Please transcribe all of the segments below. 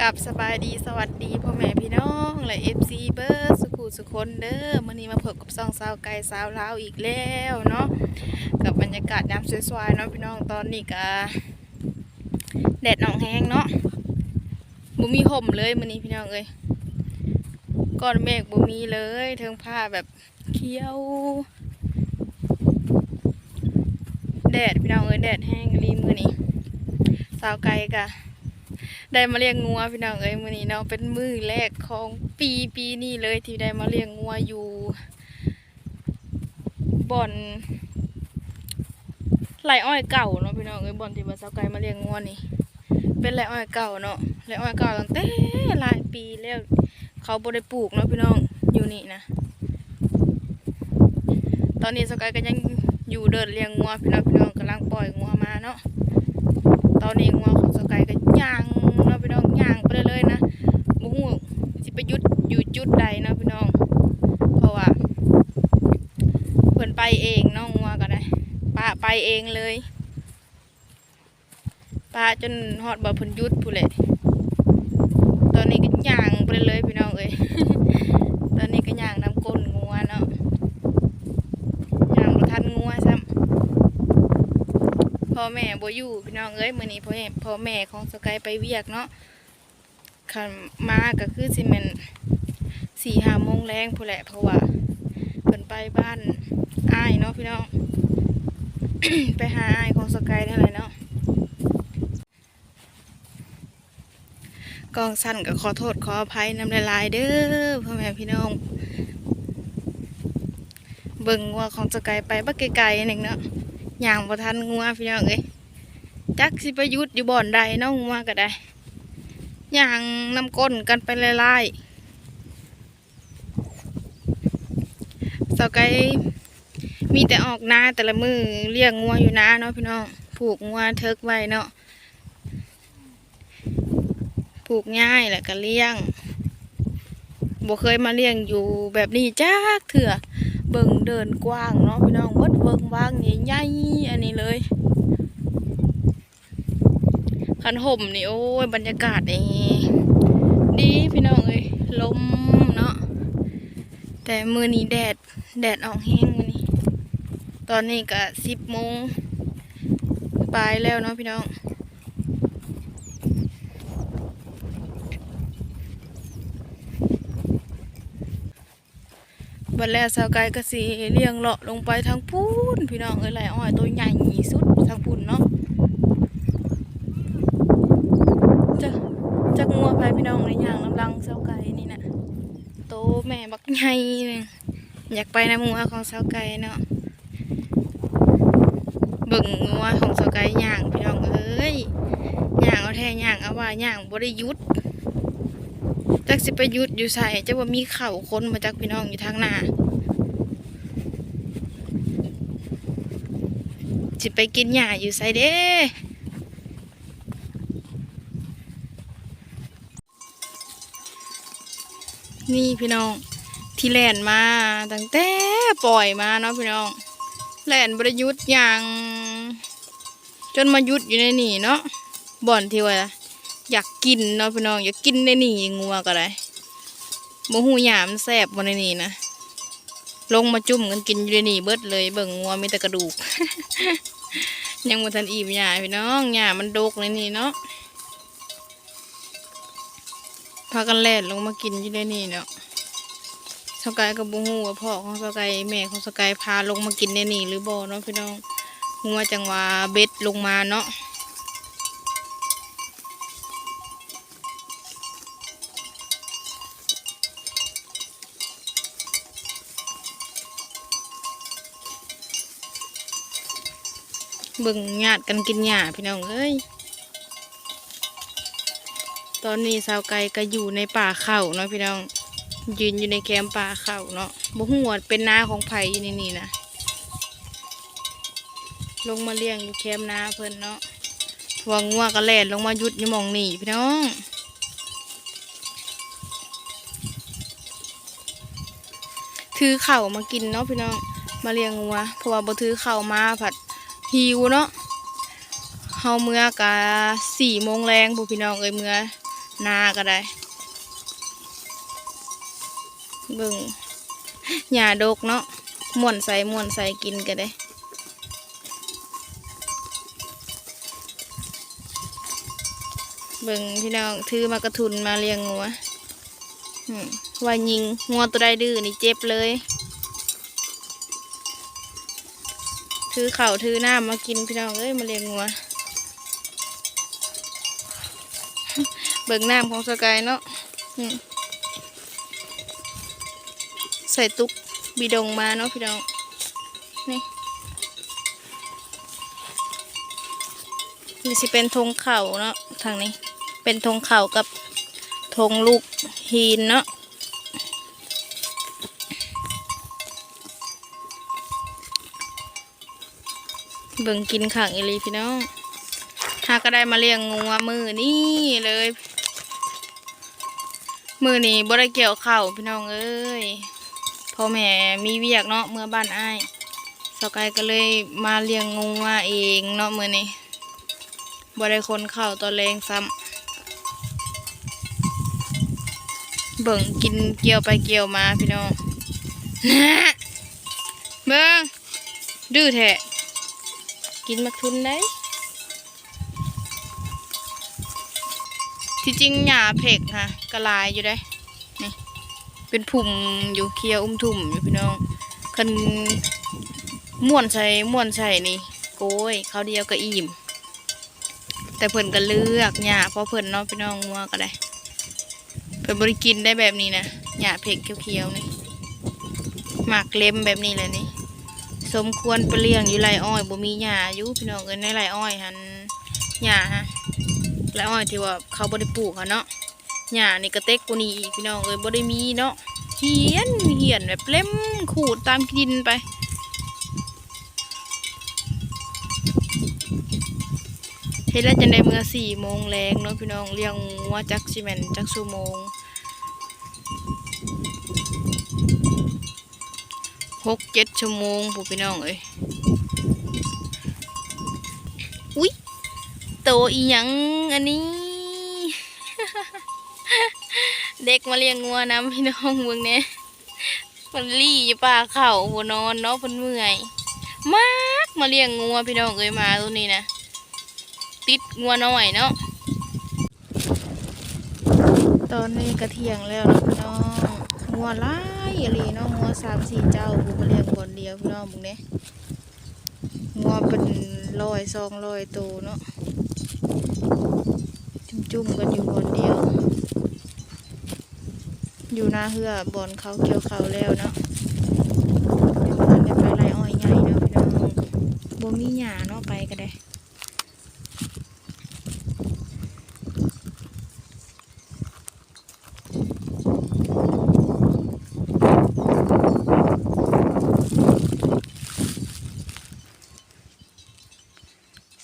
กับสบายดีสวัสดีพ่อแม่พี่น้องและเอฟซีเบอร์สุขุสุคนเด้อมื่อนี้มาพบกับซองสาวไก่สาวลาวอีกแล้วเนาะกับบรรยากาศยามสวยๆเนาะพี่น้องตอนนี้ก็แดดหนองแห้งเนาะบุมีห่มเลยมื่อนี้พี่น้องเอ้ยก้อนเมฆบุมีเลยเทิงผ้าแบบเขียวแดดพี่น้องเอ้ยแดดแห้งรีมือนี้สาวไก่กะ ได้มาเลี้ยงงัวพี่น้องเอ้ยมื้อนี้เนาะเป็นมื้อแรกของปีปีนี้เลยที่ได้มาเลี้ยงงัวอยู่บ่อนไรอ้อยเก่าเนาะพี่น้องเอ้ยบ่อนที่ว่าสาวไกมาเลี้ยงงัวนี่เป็นไรอ้อยเก่าเนาะไรอ้อยเก่าตั้งแต่หลายปีแล้วเขาบ่ได้ปลูกเนาะพี่น้องอยู่นี่นะตอนนี้สาวไก่ก็ยังอยู่เดินเลี้ยงงัวพี่น้องพี่น้องกำลังปล่อยงัวมาเนาะตอนนี้งัวของสกายก็ย่าง ย่างไปเรื่อยนะบ่ฮู้สิไปยุดอยู่จุดใดเนาะพี่น้อง เพราะว่าเพิ่นไปเองนาะงัวก็ได้ป้าไปเองเลยป้าจนฮอดบ่เพิ่นยุดผู้นแหละตอนนี้ก็ย่างไปเลยพี่น้องเอ้ยตอนนี้ก็ย่างน้ำก้นงัวเนาะย่างบ่ทันงัวซ้ำพ่อแม่บ่อยู่พี่น้องเอ้ยมื้อนี้พ่อแม่พ่อแม่ของสกายไปเวียกเนาะ คันมาก็คือสิแม่นสี่ห้าโมงแรงพู้แหละเพราะว่าเพิ่นไปบ้านอ้ายเนาะพี่น้อง ไปหาอ้ายของสกายนั่นแหละเนาะกองสั้นก็ขอโทษขออภัยนำลายเด้อพ่อแม่พี่น้อง เบิ่งว่าของสกายไปบักไกลๆหนึ่งเนาะย่างบ่ทันงัวพี่น้องเอ้ยจักสิไปหยุดอยู่บ่อนใดเน้องงัวก็ได้ ย่างน้ำก้นกันไปไล่ๆเสาไกมีแต่ออกนาแต่ละมือเลี้ยงงัวอยู่นาเนาะพี่น้องผูกงัวเทิกไว้เนาะผูกง่ายแหละก็เลี้ยงบ่เคยมาเลี้ยงอยู่แบบนี้จักเถื่อเบิ่งเดินกว้างเนาะพี่น้องเบิดเบิ่งว่างใหญ่ๆอันนี้เลย คันห่มนี่โอ้ยบรรยากาศนี่ดีพี่น้องเอ้ยลมเนาะแต่มือนี้แดดแดดออกแห้งมือนี้ ตอนนี้ก็สิบโมงปลายแล้วเนาะพี่น้องบัดแล้วสาวไก่ก็สิเลี้ยงเลาะลงไปทางพูนพี่น้องเอ้ยไหลอ้อยตัวใหญ่สุดทางพูนเนาะจะงัวไปพี่น้องในอย่างลำลังสาวไก่นี่นะโตแม่บัก ใหญ่อยากไปน้ำงัวของสาวไก่เนาะเบิ่งงัวของสาวไก่ย่างพี่น้องเอ้ยย่างเอาแท้ย่างเอาว่าย่างบ่ได้หยุดจักสิไปหยุดอยู่ใส่จะว่ามีเข่าคนมาจากพี่น้องอยู่ทางหน้าสิไปกินหญ้าอยู่ใส่เด้นี่พี่น้อง ที่แล่นมาตั้งแต่ปล่อยมาเนาะพี่น้องแล่นบระยุทธ์อย่าง จนมายุดอยู่ในนี่เนาะบ่อนที่ว่าอยากกินเนาะพี่น้องอยากกินในนี่งัวก็ได้บ่หูหยามแซบบ่ในนี่นะลงมาจุ่มกันกินอยู่ในนี่เบิดเลยเบิ่งงัวมีแต่กระดูก ยังบ่ทันอิ่มหยาพี่น้องหยามันดกในนี่เนาะพากันแล่นลงมากินอยู่ในนี่เนาะ สกายกับบ่ฮู้ว่าพ่อของสกายแม่ของสกายพาลงมากินในนี่หรือบ่เนาะพี่น้องงัวจังว่าเบ็ดลงมาเนาะเบิ่งญาติกันกินหญ้าพี่น้องเอ้ย ตอนนี้สาวไก่ก็อยู่ในป่าเขาเนาะพี่น้อง ยืนอยู่ในแคมป์ป่าเขาเนาะบ่หัวาเป็นนาของไผ่อยู่ในนี่นะลงมาเลี้ยงอยู่แคมป์นาเพิ่นเนาะหวังว่าก็แล่นลงมาหยุดอยู่มองนี่พี่น้องถือเข่ามากินเนาะพี่น้อง มาเลี้ยงงัวเพราะว่าบ่ถือเข่ามาผัดหิวเนาะเฮาเมื่อกะสี่โมงแรงผู้พี่น้องเอ้ยเมื่อนาก็ได้ เบิ่งหญ้าดกเนาะม่วนใส่ม่วนใส่กินก็ได้เบิ่งพี่น้องถือมากระทุนมาเลี้ยงงัวว่ายิงงัวตัวใดดื้อนี่เจ็บเลย ถือเข่าถือหน้ำมากินพี่น้องเอ้ยมาเลี้ยงงัว เบิ่งน้ำของสกายเนาะอืม ใส่ตุกบีดงมาเนาะพี่น้องนี่นี่สิเป็นธงเข่าเนาะทางนี้ เป็นธงเข่ากับธงลูกฮีนเนาะเบิ่งกินขังอีลีพี่น้องหาก็ได้มาเลี้ยงงัวมือนี่เลย มือนี้บ่ได้เกี่ยวเข่าพี่น้องเอ้ย พ่อแม่มีเวียกเนาะเมื่อบ้านอ้ายสกายก็เลยมาเลี้ยงงัวเองเนาะมือนี้บ่ได้คนเข้าตอนแรงซ้ำเบิ่งกินเกี่ยวไปเกี่ยวมาพี่น้องนะเบิ่งดื้อแท้กินมักทุนได้ที่จริงหญ้าเพกฮะกระลายอยู่ได้ เป็นผุ่มอยู่เคียวอุ้มทุ่มอยู่พี่น้องคันม่วนใส่ม่วนใส่นี่ โกยเขาเดียวก็อิ่มแต่เพิ่นก็เลือกหญ้าเพราะเพิ่นเนาะพี่น้องงัวก็ได้เพิ่นบริกินได้แบบนี้นะหญ้าเผ็กเขียวๆนี่หมากเล็มแบบนี้แหละนี่สมควรไปเลี้ยงอยู่ไรอ้อยบ่มีหญ้าอยู่พี่น้องเอ้ยในไรอ้อยหันหญ้าฮะไรอ้อยที่ว่าเขาบ่ได้ปลูกอะเนาะ หญ้านี่ก็เต็กกว่านี้พี่น้องเอ้ยบ่ได้มีเนาะเหียนเหียนแบบเล็มขูดตามกินไปเฮ็ดแล้วจะได้เมื่อสี่โมงแรงเนาะพี่น้องเลี้ยงงัวจักสิแมนจักชั่วโมงหกเจ็ดชั่วโมงผู้พี่น้องเอ้ยอุ๊ยโตอีหยังอันนี้ เด็กมาเลี้ยงงัวน้ำพี่น้องเมืองเนี้ยมันรี่อยู่ป่าเขาหัวนอนเนาะเพิ่นเมื่อยมากมาเลี้ยงงัวพี่น้องเอ้ยมาตัวนี้นะติดงัวน้อยเนาะตอนนี้กระเทียงแล้วพี่น้องงัวหลายอีหลีเนาะงัวสามสี่เจ้าผูมาเลี้ยงบนเดียวพี่น้องมึงเนี่ยงัวเป็นร้อยสองร้อยตัวเนาะจุ่มๆกันอยู่บนเดียว อยู่หน้าเหือบอนเขาเกี่ยวเขาแล้วเนาะไม่เหมือนไปไรอ้อยใหญ่เนาะพี่น้องบ่มีหญ้าเนาะไปก็ได้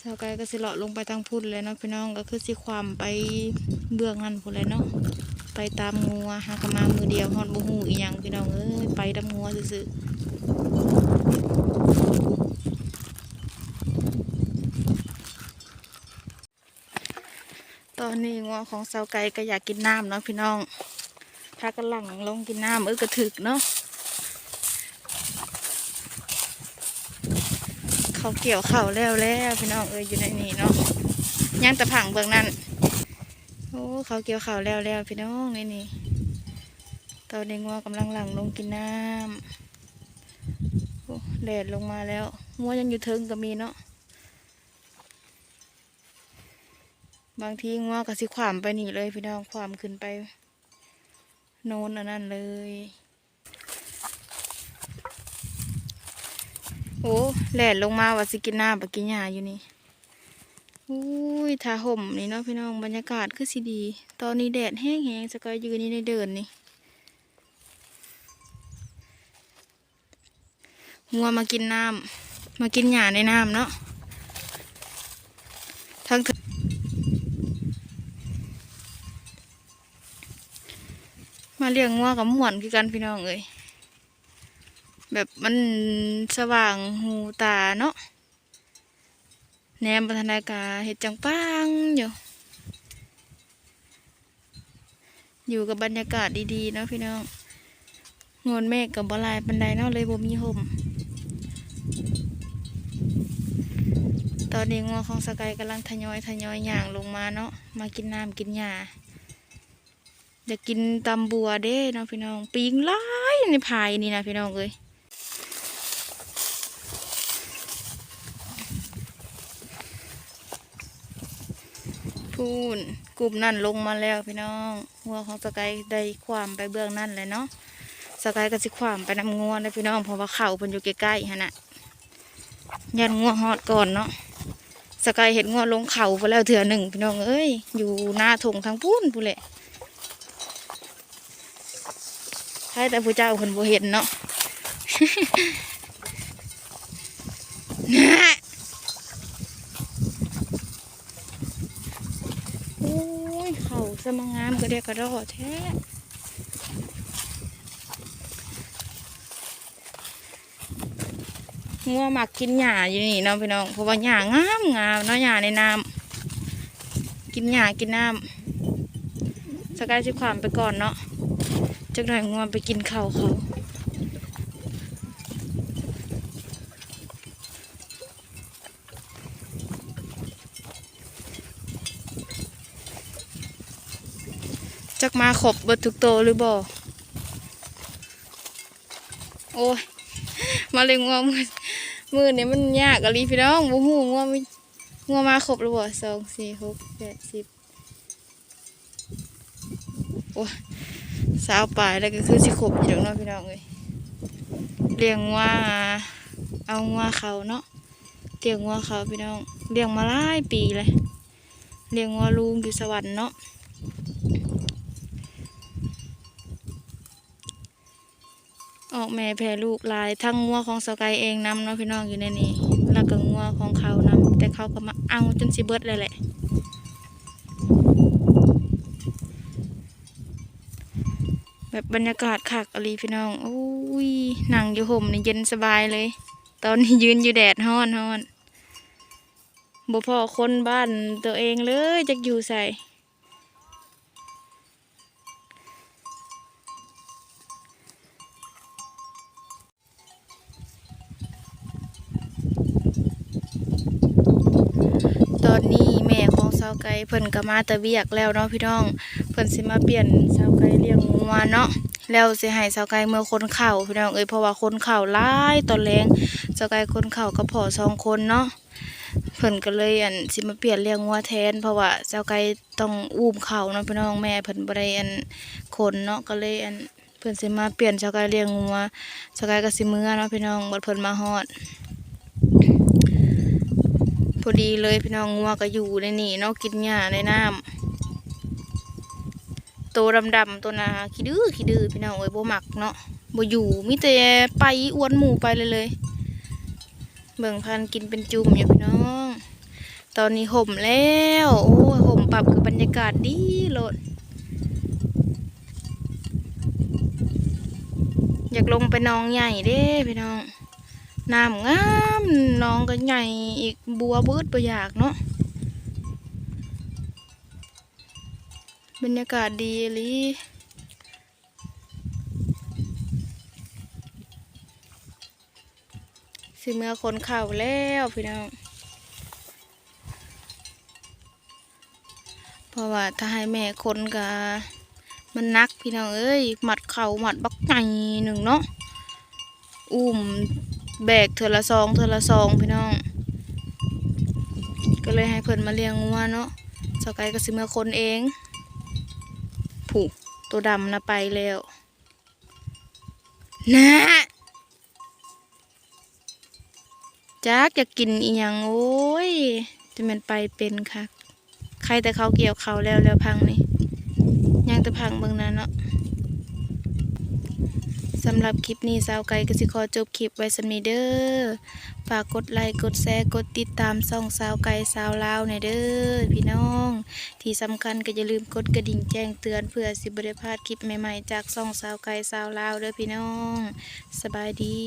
สาวไกายก็สิเลาะลงไปทางพุ่นเลยเนาะพี่น้องก็คือสิความไปเบื้องนั่นพุ่นเลยเนาะ ไปตามงัวหากมามือเดียวฮอดบ่ฮู้อีหยังพี่น้องเอ้ยไปตามงัวซื่อตอนนี้งัวของเสาไก่ก็อยากกินน้ำเนาะพี่น้องถ้ากำลังลงกินน้ำเอ้ยก็ถึกเนาะเขาเกี่ยวเข่าแล้วแล้วพี่น้องเอ้ยอยู่ในนี้เนาะย่างตะผังเบื้องนั้น โอ้เขาเกี่ยวข่าวแล้วแล้วพี่น้องในนี้ตอนนี้งัวกำลังหลังลงกินน้ำโอ้แดดลงมาแล้วงัวยังอยู่เทิงก็มีเนาะบางทีงัวก็สิขวามไปนี่เลยพี่น้องขวามขึ้นไป โนนอันนั้นเลย โอ้แหลดลงมาว่าสิกินน้ำปกินหญ้าอยู่นี่ อุ้ยทาห่มนี่เนาะพี่น้องบรรยากาศคือสิดี ตอนนี้แดดแห้งๆสกายยืนนี่ในเดินนี่งัวมากินน้ำมากินหญ้าในน้ำเนาะทั้งมาเลี้ยงงัวกับหมวนคือกันพี่น้องเอ้ยแบบมันสว่างหูตาเนาะ แนมพัฒนากาเห็ดจังปังอยู่ อยู่กับบรรยากาศดีๆเนาะพี่น้องงวนเมฆกับบลายปันไดเนาะเลยบ่มีห่มตอนนี้งัวของสกายกำลังทยอยทยอยย่างลงมาเนาะมากินน้ำกินหญ้าจะกินตำบัวเด้เนาะพี่น้อง ปิงหลายในพายนี่นะพี่น้องเอ้ย พูนกลุ่มนั่นลงมาแล้วพี่น้องงัวของสกายได้ความไปเบื้องนั่นเลยเนาะสกายก็สิความไปนำงัวนะพี่น้องเพราะว่าเข่าเพิ่นอยู่ใกล้ๆฮะน่ะยันงัวฮอดก่อนเนาะสกายเห็นงัวลงเขาไปแล้วเถื่อหนึ่งพี่น้องเอ้ยอยู่หน้าถงทางปุ้นพูนแหละใช่แต่ผู้เจ้าคนบ่เห็นเนาะนะโอ้ยเขา สมงามก็เดียกระดอแท้งัวหมักกินหญ้าอยู่นี่เนาะพี่น้องเพราะว่าหญ้างามงามเนาะหญ้าในน้ำกินหญ้ากินน้ำสกายชิความไปก่อนเนาะจักหน่อยงัวไปกินข้าวเขา จักมาขบเบิดทุกโตหรือบ่โอ้ยมาเลยงัวมือมือเนี่ยมันยากอะลีพี่น้องบูฮูงัวมีงัวมาครบแล้วบ่สองสี่หกแปดสิบโอ้ยสาวปลายแล้วก็คือสิครบอยู่ดอกเนาะพี่น้องเลยเลี้ยงงัวเอางัวเขาเนาะเลี้ยงงัวเขาพี่น้องเลี้ยงมาหลายปีเลยเลี้ยงงัวลุงอยู่สวรรค์เนาะ ออกแม่แพรลูกลายทั้งงัวของสกายเองนำเนาะพี่น้องอยู่ในนี้ แล้วก็งัวของเขานำแต่เขาก็มาเอาจนสิเบิดเลยแหละแบบบรรยากาศคักอลีพี่น้องโอ้ยนั่งอยู่ห่มนี่เย็นสบายเลย ตอนนี้ยืนอยู่แดดฮ้อนฮ้อนบ่พอคนบ้านตัวเองเลยจักอยู่ใส่ อนนี้แม่ของสาวไก่เพิ่นก็มาตะเวียกแล้วเนาะพี่น้อง เพิ่นสิมาเปลี่ยนสาวไก่เลี้ยงงัวเนาะแล้วสิให้สาวไก่เมื่อคนเข่าพี่น้องเอ้ยเพราะว่าคนเข่าหลายตอนแรงสาวไก่คนเข่าก็พอสองคนเนาะเพิ่นก็เลยอันสิมาเปลี่ยนเลี้ยงงัวแทน เพราะว่าสาวไก่ต้องอุ้มเข่าเนาะพี่น้องแม่เพิ่นบ่ได้อันคนเนาะก็เลยอันเพิ่นสิมาเปลี่ยนสาวไก่เลี้ยงงัวสาวไก่ก็สิเมื่อเนาะพี่น้องบัดเพิ่นมาฮอด พอดีเลยพี่น้องงัวก็อยู่ในนี่เนาะกินหญ้าในน้ำตัวดำๆตัวนาขี้ดื้อขี้ดื้อพี่น้องเอ้ยบ่มักเนาะโบอยู่มีแต่ไปอ้วนหมูไปเลยเลย เบิ่งพันกินเป็นจุ่มอยู่พี่น้อง ตอนนี้ห่มแล้ว โอ้ห่มปรับกับบรรยากาศดีโลดอยากลงไปหนองใหญ่เด้พี่น้อง น้ำงามน้องก็ใหญ่อีกบัวบิดประยากเนาะบรรยากาศดีลีสิเมื่อคนเข่าแล้วพี่น้องเพราะว่าถ้าให้แม่คนก็มันนักพี่น้องเอ้ยหมัดเข่าหมัดบักไงหนึ่งเนาะอุ้ม แบกเทอละซองเทอละซองพี่น้อง ก็เลยให้เพิ่นมาเลี้ยงงัวเนาะสกายก็สิเมื่อคนเอง ผูกตัวดำนะไปแล้วนะจักอยากกินอีหยังโอ้ยจะมันไปเป็นค่ะใครแต่เขาเกี่ยวเขาแล้วแล้วพังนี่ยังแต่พังเบิ่งนั้นเนาะ สำหรับคลิปนี้สาวไก่กสิขอจบคลิปไว้สำนีเด้อฝากกดไลค์กดแชร์กดติดตามส่องสาวไก่สาวลาวในอยเด้อพี่น้อง ที่สำคัญก็อย่าลืมกดกระดิ่งแจ้งเตือนเพื่อสิบริพลาดคลิปใหม่ๆ จากส่องสาวไก่สาวลาวเด้อพี่น้อง สบายดี